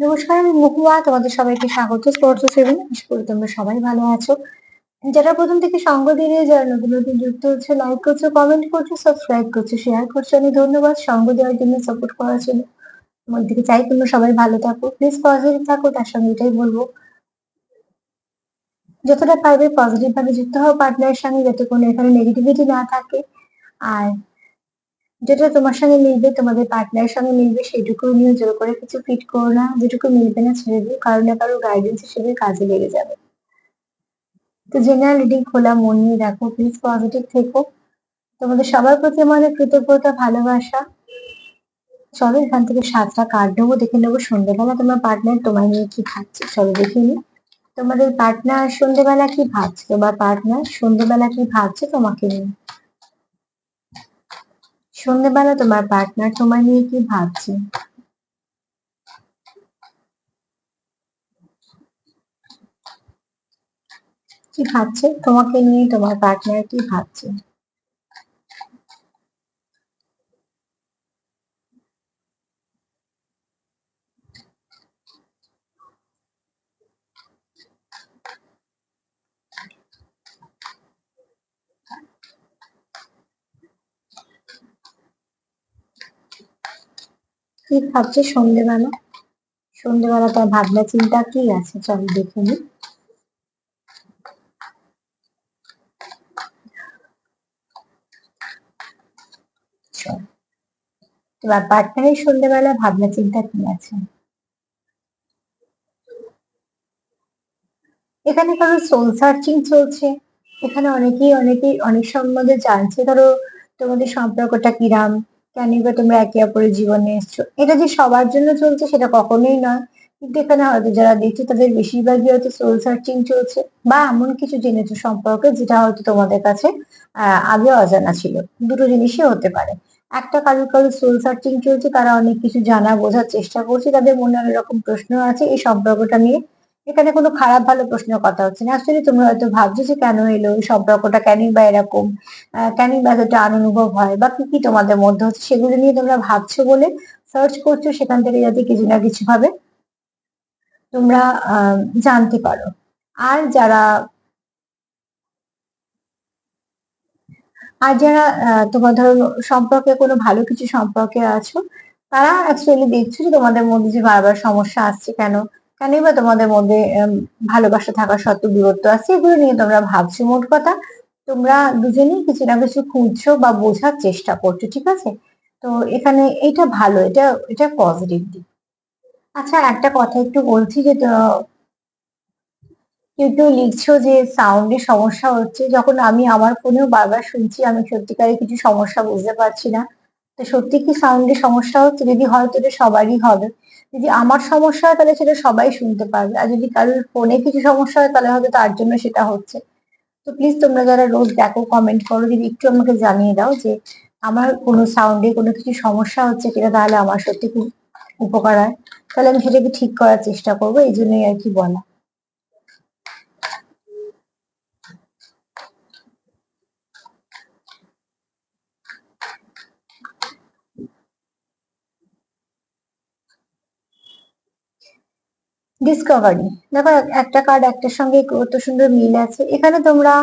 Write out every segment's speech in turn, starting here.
নমস্কার, আমি মহুয়া, তোমাদের সবাইকে স্বাগত। স্পোর্টস সেভেন আশা করি তোমরা সবাই ভালো আছো। যারা প্রথম থেকে সঙ্গ দিয়ে যারা নতুন নতুন যুক্ত হচ্ছে লাইক করছ কমেন্ট করছ সাবস্ক্রাইব করছ শেয়ার করছ আমি ধন্যবাদ সঙ্গ দেওয়ার জন্য সাপোর্ট করার জন্য। তোমার দিকে চাই তোমরা সবাই ভালো থাকো প্লিজ পজিটিভ থাকো, তার সঙ্গে এটাই বলব। যতটা পারবে পজিটিভ ভাবে যুক্ত হও পার্টনারের সঙ্গে, যাতে কোনো এখানে নেগেটিভিটি না থাকে। আর যেটা তোমার সঙ্গে মিলবে, তোমাদের পার্টনারের সঙ্গে মিলবে, সেটুকু নিয়ে জোর করে কিছু ফিট করো না, যেটুকু মিলবে না ছেড়ে দিও কারও না কারও গাইডেন্স হিসেবে কাজে লেগে যাবে। তো জেনারেল রিডিং খোলা, মন নিয়ে রাখো প্লিজ পজিটিভ থেকো। তোমাদের সবার প্রতি আমাদের কৃতজ্ঞতা, ভালোবাসা। চলো এখান থেকে সাতটা কার্ড নেব, দেখে নেব সন্ধ্যেবেলা তোমার পার্টনার তোমায় নিয়ে কি ভাবছে চলো দেখে নি তোমাদের পার্টনার সন্ধ্যেবেলা কি ভাবছে? তোমার পার্টনার সন্ধ্যেবেলা কি ভাবছে তোমাকে নিয়ে? সন্ধ্যেবেলা তোমার পার্টনার তোমার নিয়ে কি ভাবছে? কি ভাবছে? তোমাকে নিয়ে তোমার পার্টনার কি ভাবছে? কি ভাবছে সন্ধ্যেবেলা সন্ধ্যেবেলা তার ভাবনা চিন্তা কি আছে? চল দেখে নি। তোমার পার্টনারের সন্ধ্যেবেলা ভাবনা চিন্তা কি আছে? এখানে কারও সোল সার্চিং চলছে। এখানে অনেকেই অনেকেই অনেক সম্বন্ধে জানছে। ধরো তোমাদের সম্পর্কটা কিরাম? কেন বা তোমরা একে অপরের জীবনে এসছো? এটা যে সবার জন্য চলছে সেটা কখনোই নয়। কিন্তু এখানে হয়তো যারা দেখছে তাদের বেশিরভাগই হয়তো সোল সার্চিং চলছে বা এমন কিছু জেনেছো সম্পর্কে যেটা হয়তো তোমাদের কাছে আগে অজানা ছিল। দুটো জিনিসই হতে পারে। একটা কারোর কারোর সোল সার্চিং চলছে, তারা অনেক কিছু জানা, বোঝার চেষ্টা করছে, তাদের মনে অনেক রকম প্রশ্ন আছে। এই সম্পর্কটা নিয়ে এখানে কোনো খারাপ ভালো প্রশ্নের কথা হচ্ছে না। অ্যাকচুয়ালি তোমরা হয়তো ভাবছ যে কেন এলো, এই সম্পর্কটা কেনই বা এরকম কেনই বা এতটা অনুভব হয় বা কি কি তোমাদের মধ্যে হচ্ছে সেগুলো নিয়ে তোমরা ভাবছ বলে সার্চ করছ, সেখান থেকে যাতে কিছু না কিছু ভাবে তোমরা জানতে পারো। আর যারা আর যারা তোমার ধরো সম্পর্কে কোনো ভালো কিছু সম্পর্কে আছো, তারা অ্যাকচুয়ালি দেখছ যে তোমাদের মধ্যে যে বারবার সমস্যা আসছে কেন? কেনই বা তোমাদের মধ্যে ভালোবাসা থাকা সত্ত্বেও দূরত্ব আছে, এগুলো নিয়ে তোমরা ভাবছ মোট কথা। তোমরা দুজনেই কিছু না কিছু খুঁজছো বা বোঝার চেষ্টা করছ, ঠিক আছে? তো এখানে এটা ভালো, এটা এটা পজিটিভ দিক। আচ্ছা একটা কথা একটু বলছি যে কেউ লিখছো যে সাউন্ডের সমস্যা হচ্ছে, যখন আমি আমার ফোনেও বারবার শুনছি, আমি সত্যিকারে কিছু সমস্যা বুঝতে পারছি না। তো সত্যি কি সাউন্ডের সমস্যা হচ্ছে? যদি হয়তো এটা সবারই হবে। যদি আমার সমস্যা হয় তাহলে সেটা সবাই শুনতে পারবে। আর যদি কারোর ফোনে কিছু সমস্যা হয় তাহলে হয়তো তার জন্য সেটা হচ্ছে। তো প্লিজ তোমরা যারা রোজ দেখো কমেন্ট করো, যদি একটু আমাকে জানিয়ে দাও যে আমার কোনো সাউন্ডে কোনো কিছু সমস্যা হচ্ছে কিনা, তাহলে আমার সত্যি খুব উপকার হয়। তাহলে আমি সেটাকে ঠিক করার চেষ্টা করব, এই জন্যই আর কি বলা। ডিসকভারি দেখো, একটা কার্ড একটার সঙ্গে কত সুন্দর মিল আছে। এখানে তোমরা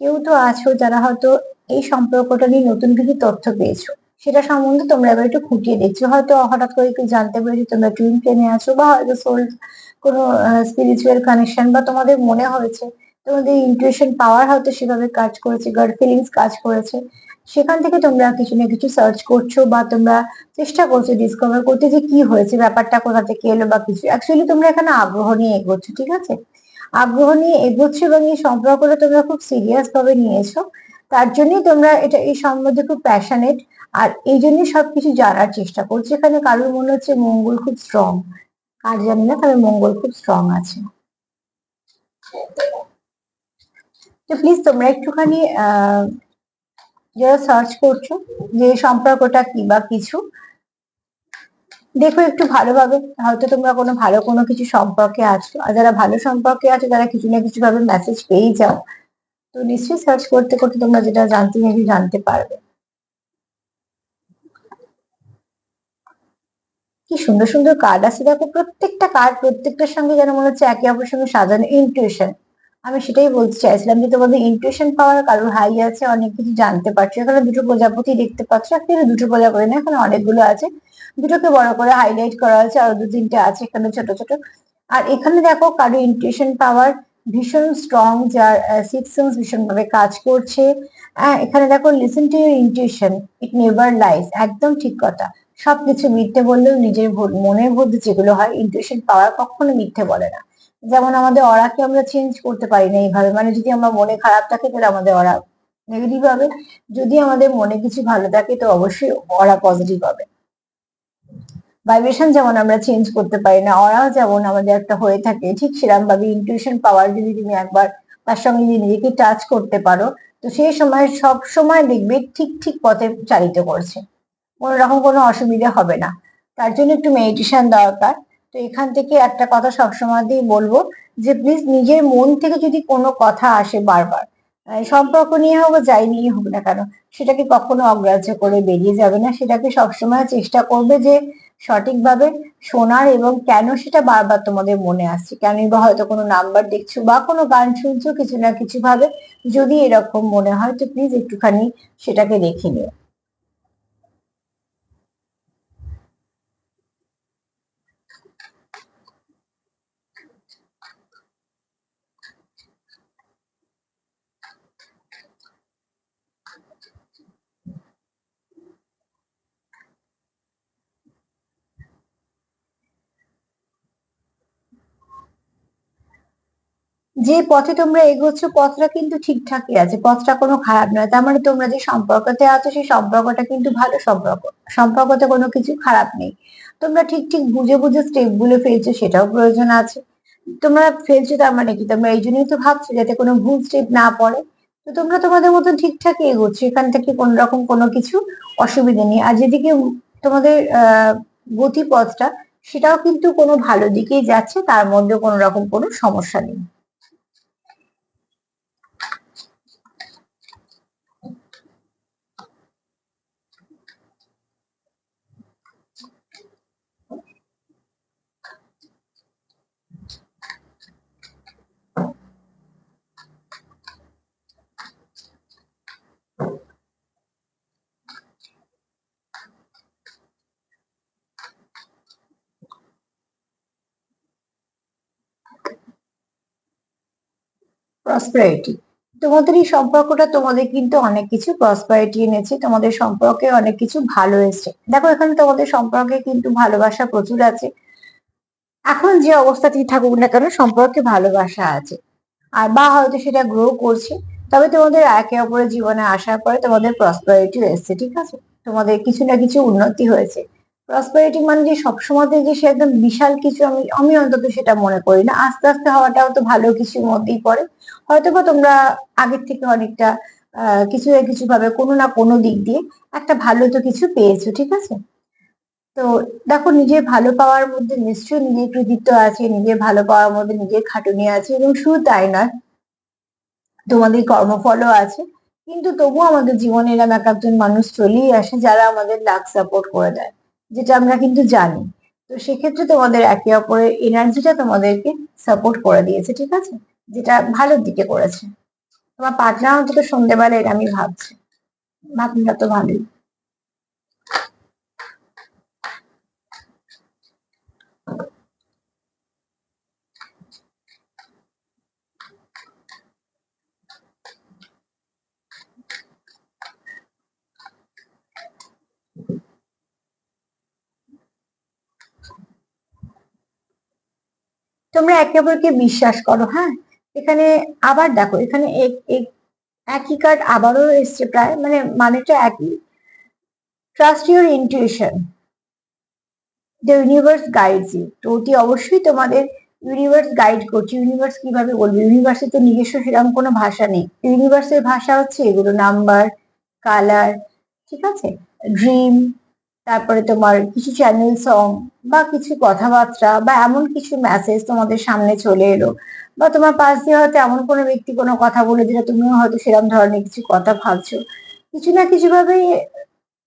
কেউ তো আছো যারা হয়তো এই সম্পর্কটা নিয়ে নতুন কিছু তথ্য পেয়েছ। সেটা সম্বন্ধে তোমরা এবার একটু খুঁটিয়ে দেখছ। হয়তো হঠাৎ করে একটু জানতে পেরেছ তোমরা টুইন প্লেনে আছো বা হয়তো সোল কোনো স্পিরিচুয়াল কানেকশন বা তোমাদের মনে হয়েছে তোমাদের ইন্টুইশন পাওয়ার হয়তো সেভাবে কাজ করেছে গার্ড ফিলিংস কাজ করেছে। সেখান থেকে তোমরা কিছু না কিছু সার্চ করছ বা তোমরা চেষ্টা করছ ডিসকভার করতে যে কি হয়েছে, ব্যাপারটা কোথা থেকে এলো বা কিছু। অ্যাকচুয়ালি তোমরা এখানে আগ্রহ নিয়ে এগোচ্ছ, ঠিক আছে? আগ্রহ নিয়ে এগোচ্ছ এবং এই সম্পর্কটা তোমরা খুব সিরিয়াস ভাবে নিয়েছো। তার জন্যই তোমরা এটা, এই সম্বন্ধে খুব প্যাশনেট আর এই জন্যই সবকিছু জানার চেষ্টা করছ। এখানে কারোর মনে হচ্ছে মঙ্গল খুব স্ট্রং কার জানি না, তবে মঙ্গল খুব স্ট্রং আছে। তো প্লিজ তোমরা একটুখানি যারা সার্চ করছ যে সম্পর্কটা কি বা কিছু, দেখো একটু ভালোভাবে, হয়তো তোমরা কোনো ভালো কোনো কিছু সম্পর্কে আছো, আর যারা ভালো সম্পর্কে আছো তারা কিছু না কিছু ভাবে মেসেজ পেয়েই যাও, তো নিশ্চয়ই সার্চ করতে করতে তোমরা যেটা জানতে চাইছো জানতে পারবে। কি সুন্দর সুন্দর কার্ড আছে, দেখো প্রত্যেকটা কার্ড প্রত্যেকটার সঙ্গে যেন মনে হচ্ছে একে অপরের সঙ্গে সাজানো ইনটিউশন আমি সেটাই বলতে চাইছিলাম যে তোমাদের ইনটিউশন পাওয়ার কারোর হাই আছে, অনেক কিছু জানতে পারছ। এখানে দুটো প্রজাপতি দেখতে পাচ্ছ এখানে দুটো প্রজাপতি না এখানে অনেকগুলো আছে। দুটোকে বড় করে হাইলাইট করা আছে আরও দু তিনটে আছে এখানে ছোট ছোট। আর এখানে দেখো কারও ইনটিউশন পাওয়ার ভীষণ স্ট্রং যার সিক্স সেন্স ভীষণ ভাবে কাজ করছে। এখানে দেখো listen to your intuition it never lies একদম ঠিক কথা। সবকিছু মিথ্যে বললেও নিজের মনের মধ্যে যেগুলো হয় ইনটিউশন পাওয়ার কখনো মিথ্যে বলে না। যেমন আমাদের অরাকে আমরা চেঞ্জ করতে পারি না এইভাবে। মানে যদি আমার মনে খারাপ থাকে, তাহলে আমাদের অরা নেগেটিভ হবে। যদি আমাদের মনে কিছু ভালো থাকে, তো অবশ্যই অরা পজিটিভ হবে। ভাইব্রেশন যেমন আমরা চেঞ্জ করতে পারি না, অরা যেমন আমাদের একটা হয়ে থাকে, ঠিক সেরকম ভাবে ইনটিউশন পাওয়ার যদি তুমি একবার তার সঙ্গে যদি নিজেকে টাচ করতে পারো, তো সেই সময়, সব সময় দেখবে ঠিক ঠিক পথে চালিত করছে। কোনো রকম কোনো অসুবিধা হবে না। তার জন্য একটু মেডিটেশন দরকার। তো এখান থেকে একটা কথা সবসময় দিয়ে বলব যে প্লিজ নিজের মন থেকে যদি কোনো কথা আসে বারবার সম্পর্ক নিয়ে হোক যাই নিয়ে হোক না কেন, সেটাকে কখনো অগ্রাহ্য করে বেরিয়ে যাবে না। সেটাকে সবসময় চেষ্টা করবে যে সঠিকভাবে শোনার এবং কেন সেটা বারবার তোমাদের মনে আসছে। কেনই বা হয়তো কোনো নাম্বার দেখছ বা কোনো গান শুনছো কিছু না কিছু ভাবে, যদি এরকম মনে হয় তো প্লিজ একটুখানি সেটাকে দেখে নিও। যে পথে তোমরা এগোচ্ছ, পথটা কিন্তু ঠিকঠাকই আছে। পথটা কোনো খারাপ নয়। তার মানে তোমরা যে সম্পর্কতে আছো, সেই সম্পর্কটা কিন্তু ভালো সম্পর্ক। সম্পর্কতে কোনো কিছু খারাপ নেই। তোমরা ঠিক ঠিক বুঝে বুঝে স্টেপগুলো ফেলছো, সেটাও প্রয়োজন আছে। তোমরা ফেলছো তার মানে কি? তোমরা এই জন্যই তো ভাবছ যাতে কোনো ভুল স্টেপ না পড়ে। তো তোমরা তোমাদের মতো ঠিকঠাকই এগোচ্ছ। এখান থেকে কোন রকম কোনো কিছু অসুবিধা নেই। আর যেদিকে তোমাদের আহ গতিপথটা, সেটাও কিন্তু কোনো ভালো দিকেই যাচ্ছে। তার মধ্যে কোনো রকম কোনো সমস্যা নেই। প্রসপারিটি তোমাদের এই সম্পর্কটা তোমাদের কিন্তু অনেক কিছু প্রসপারিটি এনেছে, তোমাদের সম্পর্কে অনেক কিছু ভালো এসছে। দেখো, এখানে তোমাদের সম্পর্কে কিন্তু ভালোবাসা প্রচুর আছে। এখন যে অবস্থাতেই থাকুক না কেন, সম্পর্কে ভালোবাসা আছে। আর বা হয়তো সেটা গ্রো করছে, তবে তোমাদের একে অপরের জীবনে আসার পরে তোমাদের প্রসপারিটি এসছে, ঠিক আছে? তোমাদের কিছু না কিছু উন্নতি হয়েছে। প্রসপারিটি মানে যে সবসময় যে সে একদম বিশাল কিছু আমি আমি অন্তত সেটা মনে করি না। আস্তে আস্তে হওয়াটাও তো ভালো কিছুর মধ্যেই পড়ে। হয়তো বা তোমরা আগের থেকে অনেকটা কিছু না কিছু ভাবে কোনো না কোনো দিক দিয়ে একটা ভালো তো কিছু পেয়েছ, ঠিক আছে? তো দেখো, নিজের ভালো পাওয়ার মধ্যে নিশ্চয়ই নিজের কৃতিত্ব আছে, নিজের ভালো পাওয়ার মধ্যে নিজের খাটুনি আছে এবং শুধু তাই নয়, তোমাদের কর্মফলও আছে। কিন্তু তবুও আমাদের জীবনে এরকম এক একজন মানুষ চলেই আসে যারা আমাদের লাক সাপোর্ট করে দেয়। যেটা আমরা কিন্তু জানি। তো সেক্ষেত্রে তোমাদের একে অপরের এনার্জিটা তোমাদেরকে সাপোর্ট করে দিয়েছে, ঠিক আছে? যেটা ভালোর দিকে করেছে। তোমার পার্টনার অন্তত সন্ধ্যেবেলা এটা আমি ভাবছি। ভাবনা তো ভালোই। তোমরা একে অপরকে বিশ্বাস করো হ্যাঁ? এখানে আবার দেখো, এখানে একই কার্ড আবারও এসছে প্রায় মানে মানেটা একই। Trust your intuition the universe guides you তো অতি অবশ্যই তোমাদের ইউনিভার্স গাইড করছে। ইউনিভার্স কীভাবে বলবে? ইউনিভার্সের তো নিজস্ব সেরকম কোনো ভাষা নেই। ইউনিভার্সের ভাষা হচ্ছে এগুলো নাম্বার কালার ঠিক আছে? ড্রিম তারপরে তোমার কিছু চ্যানেল সং বা কিছু কথাবার্তা বা এমন কিছু মেসেজ তোমাদের সামনে চলে এলো বা তোমার পাশ দিয়ে হয়তো এমন কোনো ব্যক্তি কোনো কথা বলে যেটা তুমিও হয়তো সেরকম ধরনের কিছু কথা ভাবছ। কিছু না কিছু ভাবে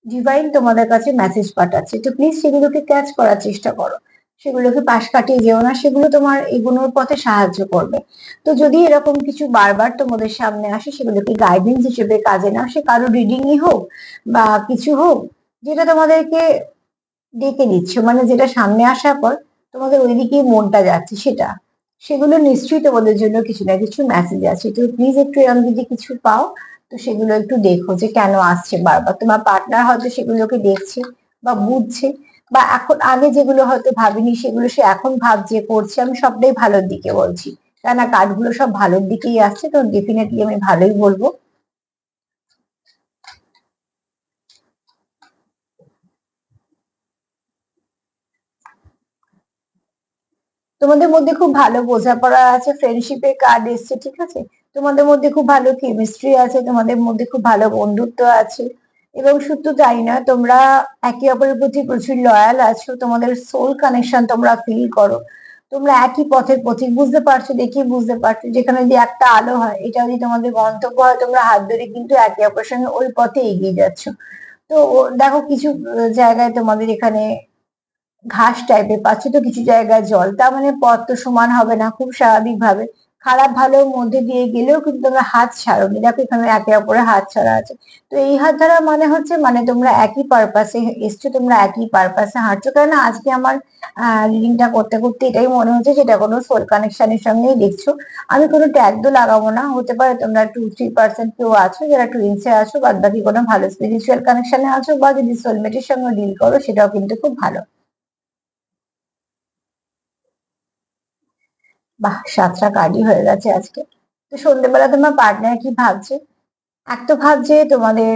ডিভাইন তোমাদের কাছে মেসেজ পাঠাচ্ছে। তো প্লিজ সেগুলোকে ক্যাচ করার চেষ্টা করো। সেগুলোকে পাশ কাটিয়ে যেও না, সেগুলো তোমার এগোনোর পথে সাহায্য করবে। তো যদি এরকম কিছু বারবার তোমাদের সামনে আসে, সেগুলোকে গাইডেন্স হিসেবে কাজে নাও। সে কারও রিডিংই হোক বা কিছু হোক যেটা তোমাদেরকে ডেকে দিচ্ছ মানে যেটা সামনে আসার পর তোমাদের ওইদিকেই মনটা যাচ্ছে, সেটা। সেগুলো নিশ্চয়ই তোমাদের জন্য কিছু না কিছু মেসেজ আছে। তো প্লিজ একটু এরকম যদি কিছু পাও, তো সেগুলো একটু দেখো যে কেন আসছে বারবার। তোমার পার্টনার হয়তো সেগুলোকে দেখছে বা বুঝছে, বা এখন আগে যেগুলো হয়তো ভাবিনি, সেগুলো সে এখন ভাবছে, করছে, আমি সবটাই ভালোর দিকে বলছি। কেননা কার্ডগুলো সব ভালোর দিকেই আসছে, তো ডেফিনেটলি আমি ভালোই বলব। তোমাদের মধ্যে খুব ভালো বোঝাপড়া আছে ফ্রেন্ডশিপের কার্ড এসছে, ঠিক আছে? তোমাদের মধ্যে খুব ভালো কেমিস্ট্রি আছে, তোমাদের মধ্যে খুব ভালো বন্ধুত্ব আছে। এবং শুধু তাই না তোমরা একে অপরের প্রতি প্রচুর লয়াল আছো, তোমাদের সোল কানেকশন তোমরা ফিল করো। তোমরা একই পথের পথিক, বুঝতে পারছ দেখি বুঝতে পারছ, যেখানে যদি একটা আলো হয় এটা যদি তোমাদের গন্তব্য হয়, তোমরা হাত ধরে কিন্তু একে অপরের সঙ্গে ওই পথে এগিয়ে যাচ্ছ। তো দেখো কিছু জায়গায় তোমাদের এখানে ঘাস টাইপের পাচ্ছ তো কিছু জায়গায় জল। তার মানে পথ তো সমান হবে না, খুব স্বাভাবিক ভাবে খারাপ ভালোর মধ্যে দিয়ে গেলেও কিন্তু তোমরা হাত ছাড়োনি দেখো এখানে একে অপরে হাত ছাড়া আছে। তো এই হাত ধরা মানে হচ্ছে মানে তোমরা একই পারপাসে এসছো, তোমরা একই পারপাসে হাঁটছো। কারণ আজকে আমার রিডিংটা করতে করতে এটাই মনে হচ্ছে যেটা কোনো সোল কানেকশনের সঙ্গেই দেখছ। আমি কোনো ট্যাগ তো লাগাবো না। হতে পারে তোমরা টু থ্রি পার্সেন্ট কেউ আছো, যারা টুইন্সে আছো বাদ বাকি কোনো ভালো স্পিরিচুয়াল কানেকশনে আছো, বা যদি সোলমেটের সঙ্গে ডিল করো, সেটাও কিন্তু খুব ভালো। বাহ, সাতটা কার্ডই হয়ে গেছে আজকে। তো সন্ধ্যেবেলা তোমার পার্টনার কি ভাবছে? এক তো ভাবছে তোমাদের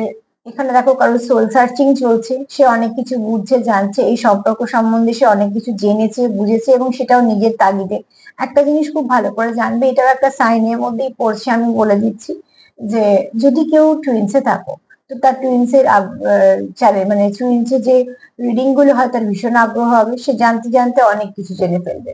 এখানে দেখো কারোর সোল সার্চিং চলছে, সে অনেক কিছু বুঝছে, জানছে, এই সম্পর্ক সম্বন্ধে সে অনেক কিছু জেনেছে, বুঝেছে এবং সেটাও নিজের তাগিদে। একটা জিনিস খুব ভালো করে জানবে, এটাও একটা সাইনের মধ্যেই পড়ছে আমি বলে দিচ্ছি যে যদি কেউ টুইন্সে থাকো, তো তার টুইন্সের চ্যানেল মানে টুইন্সের যে রিডিংগুলো হয় তার ভীষণ আগ্রহ হবে, সে জানতে জানতে অনেক কিছু জেনে ফেলবে।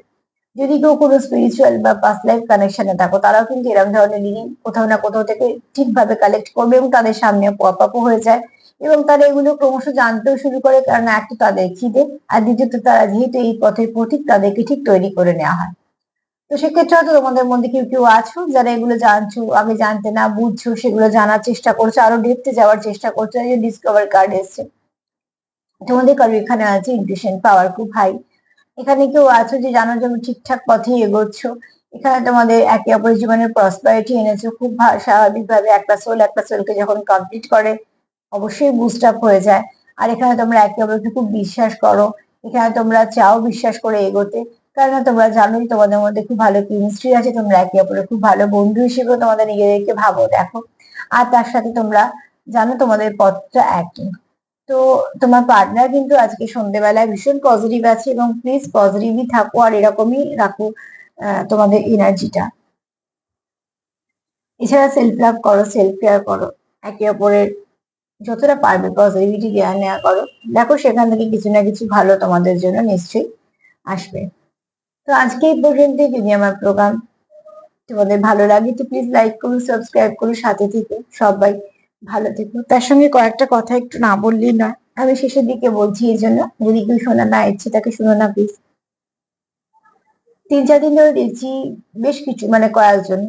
যদি কেউ কোনো স্পিরিচুয়াল বা পাস্ট লাইফ কানেকশনে থাকো, তারাও কিন্তু এরকম ধরনের রিডিং কোথাও না কোথাও থেকে ঠিকভাবে কালেক্ট করবে এবং তাদের সামনে পপ হয়ে যায়। এবং তারা এগুলো ক্রমশ জানতেও শুরু করে, কারণ একটু তাদের খিদে, আর দ্বিতীয়ত তারা যেহেতু এই পথের পথিক তাদেরকে ঠিক তৈরি করে নেওয়া হয়। তো সেক্ষেত্রে হয়তো তোমাদের মধ্যে কেউ কেউ আছো, যারা এগুলো জানছো, আগে জানতে না বুঝছ, সেগুলো জানার চেষ্টা করছ, আরও ডেপতে যাওয়ার চেষ্টা করছ ডিসকভার কার্ড এসছে। তোমাদের কারও এখানে আছে ইন্টুইশন পাওয়ার খুব হাই এখানে কেউ আছো যে জানার জন্য ঠিকঠাক পথে এগোচ্ছ? এখানে তোমাদের একে অপরের জীবনের প্রসপারিটি এনেছো। খুব স্বাভাবিকভাবে একটা সোল একটা সোলকে যখন কমপ্লিট করে, অবশ্যই বুস্ট আপ হয়ে যায়। আর এখানে তোমরা একে অপরকে খুব বিশ্বাস করো। এখানে তোমরা চাও বিশ্বাস করে এগোতে। কারণ তোমরা জানোই তোমাদের মধ্যে খুব ভালো কেমিস্ট্রি আছে, তোমরা একে অপরের খুব ভালো বন্ধু হিসেবে তোমাদের নিজেদেরকে ভাবো, দেখো। আর তার সাথে তোমরা জানো তোমাদের পথটা একই। তো তোমার পার্টনার কিন্তু আজকে সন্ধ্যেবেলায় ভীষণ পজিটিভ আছে এবং প্লিজ পজিটিভই থাকো আর এরকমই রাখো তোমাদের এনার্জিটা এছাড়া সেলফ লাভ করো সেলফ কেয়ার করো, একে অপরের যতটা পারবে পজিটিভিটি জ্ঞান নেওয়া করো। দেখো সেখান থেকে কিছু না কিছু ভালো তোমাদের জন্য নিশ্চয়ই আসবে। তো আজকে এই পর্যন্তই। যদি আমার প্রোগ্রাম তোমাদের ভালো লাগে তো প্লিজ লাইক করুন সাবস্ক্রাইব করুন সাথে থেকে সবাই। ভালো থেকো। তার সঙ্গে কয়েকটা কথা একটু না বললেই নয়। আমি শেষের দিকে বলছি এই জন্য। যদি কেউ শোনা না ইচ্ছে তাকে শুনো না প্লিজ তিন, চার দিন ধরে দেখছি বেশ কিছু মানে কয়েকজন।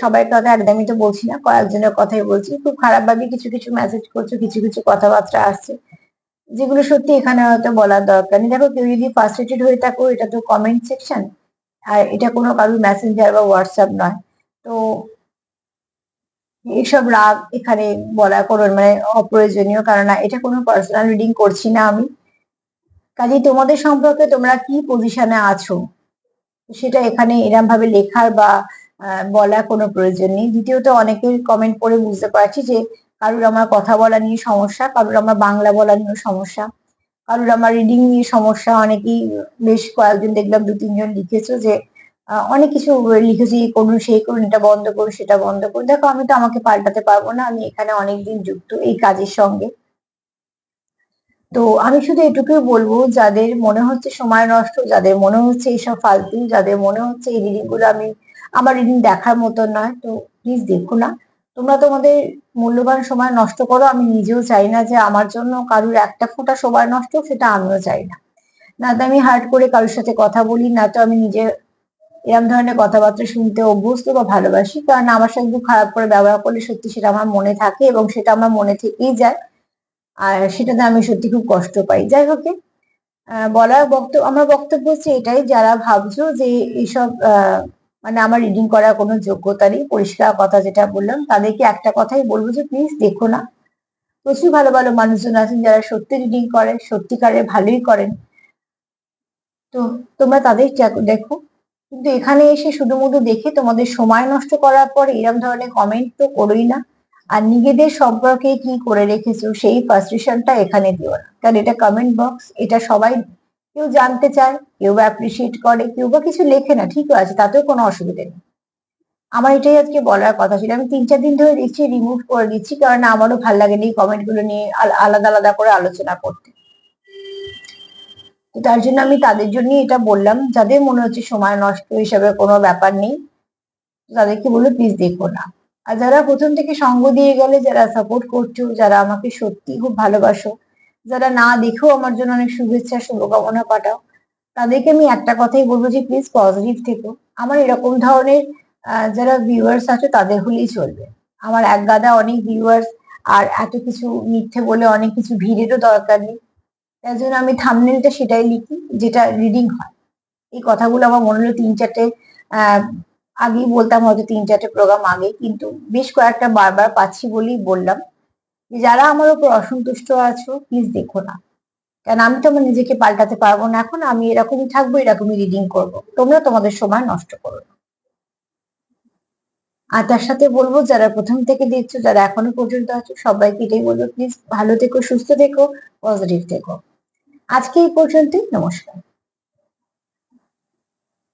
সবাই কথা একদমই তো বলছি না, কয়েকজনের কথাই বলছি। খুব খারাপ ভাবে কিছু কিছু মেসেজ করছ, কিছু কিছু কথাবার্তা আসছে। যেগুলো সত্যি এখানে হয়তো বলার দরকার নেই। দেখো, কেউ যদি ফার্স্ট্রেটেড হয়ে থাকো, এটা তো কমেন্ট সেকশন আর এটা কোনো কারোর মেসেঞ্জার বা হোয়াটসঅ্যাপ নয়। তো এইসব রাগ এখানে বলা করুন মানে অপ্রয়োজনীয় কারণ এটা কোনো পার্সোনাল রিডিং করছি না আমি। কাজে তোমাদের সম্পর্কে তোমরা কি পজিশনে আছো, সেটা এখানে এরম ভাবে লেখার বা বলার কোনো প্রয়োজন নেই। দ্বিতীয়ত অনেকের কমেন্ট পড়ে বুঝতে পারছি যে, কারুর আমার কথা বলা নিয়ে সমস্যা, কারুর আমার বাংলা বলা নিয়ে সমস্যা, কারুর আমার রিডিং নিয়ে সমস্যা। অনেকেই বেশ কয়েকজন দেখলাম দু তিনজন লিখেছো যে অনেক কিছু লিখেছি করুন সেই করুন এটা বন্ধ করুন সেটা বন্ধ করুন দেখো, আমি তো আমাকে পাল্টাতে পারব না, আমি এখানে অনেকদিন যুক্ত এই কাজের সঙ্গে। তো আমি শুধু এটুকুই বলব, যাদের মনে হচ্ছে সময় নষ্ট, যাদের মনে হচ্ছে এইসব ফালতু, যাদের মনে হচ্ছে এই রিডিংগুলো আমি, আমার রিডিং দেখার মতো নয়, তো প্লিজ দেখো না। তোমরা তোমাদের মূল্যবান সময় নষ্ট করো, আমি নিজেও চাই না যে আমার জন্য কারুর একটা ফোঁটা সময় নষ্ট, সেটা আমিও চাই না। না তো আমি হার্ট করে কারোর সাথে কথা বলি, না তো আমি নিজে এরকম ধরনের কথাবার্তা শুনতে অভ্যস্ত বা ভালোবাসি। কারণ আমার সাথে একটু খারাপ করে ব্যবহার করলে সত্যি সেটা আমার মনে থাকে এবং সেটা আমার মনে থেকেই যায়। আর সেটাতে আমি সত্যি খুব কষ্ট পাই। যাই হোক বলার বক্তব্য আমার বক্তব্য হচ্ছে এটাই, যারা ভাবছ যে এইসব মানে আমার রিডিং করার কোনো যোগ্যতা নেই, পরিষ্কার কথা যেটা বললাম, তাদেরকে একটা কথাই বলব যে প্লিজ দেখো না। প্রচুর ভালো ভালো মানুষজন আছেন যারা সত্যি রিডিং করে সত্যিকারের ভালোই করেন। তো তোমরা তাদের দেখো। কিন্তু এখানে এসে শুধুমুধু দেখে তোমাদের সময় নষ্ট করার পর এরকম ধরনের কমেন্ট তো করোই না। আর নিজেদের সম্পর্কে কি করে রেখেছো সেই ফ্রাস্ট্রেশনটা এখানে দিও না। কারণ এটা কমেন্ট বক্স এটা সবাই কেউ জানতে চায়, কেউ বা অ্যাপ্রিসিয়েট করে, কেউ বা কিছু লেখে না ঠিক আছে, তাতেও কোনো অসুবিধা নেই। আমার এটাই আজকে বলার কথা ছিল। আমি তিন চার দিন ধরে দেখছি রিমুভ করে দিচ্ছি, কারণ আমারও ভালো লাগেনি এই কমেন্টগুলো নিয়ে আল- আলাদা আলাদা করে আলোচনা করতে। তার জন্য আমি তাদের জন্য এটা বললাম। যাদের মনে হচ্ছে সময় নষ্ট হিসাবে কোনো ব্যাপার নেই, তাদেরকে বলে প্লিজ দেখো না। আর যারা প্রথম থেকে সঙ্গ দিয়ে গেলে, যারা সাপোর্ট করছ, যারা আমাকে সত্যি খুব ভালোবাসো, যারা না দেখেও আমার জন্য অনেক শুভেচ্ছা, শুভকামনা পাঠাও, তাদেরকে আমি একটা কথাই বলব যে প্লিজ পজিটিভ থেকো। আমার এরকম ধরনের যারা ভিউয়ার্স আছে, তাদের হলেই চলবে। আমার এক গাদা অনেক ভিউয়ার্স আর এত কিছু মিথ্যে বলে অনেক কিছু ভিড়েরও দরকার নেই। তার জন্য আমি থামনেলটা সেটাই লিখি, যেটা রিডিং হয়। এই কথাগুলো আমার মনে হলো তিন চারটে আগেই বলতাম, হয়তো তিন চারটে প্রোগ্রাম আগে কিন্তু বেশ কয়েকটা বারবার পাচ্ছি বলেই বললাম। যে যারা আমার উপর অসন্তুষ্ট আছো প্লিজ দেখো না। কারণ আমি তো আমার নিজেকে পাল্টাতে পারব না। এখন আমি এরকমই থাকব, এরকমই রিডিং করব। তোমরা তোমাদের সময় নষ্ট করো না। আর তার সাথে বলব, যারা প্রথম থেকে দেখছ, যারা এখনও পর্যন্ত আছো, সবাইকে এটাই বলব প্লিজ ভালো থেকো, সুস্থ থেকো পজিটিভ থেকো। আজকে এই পর্যন্তই নমস্কার।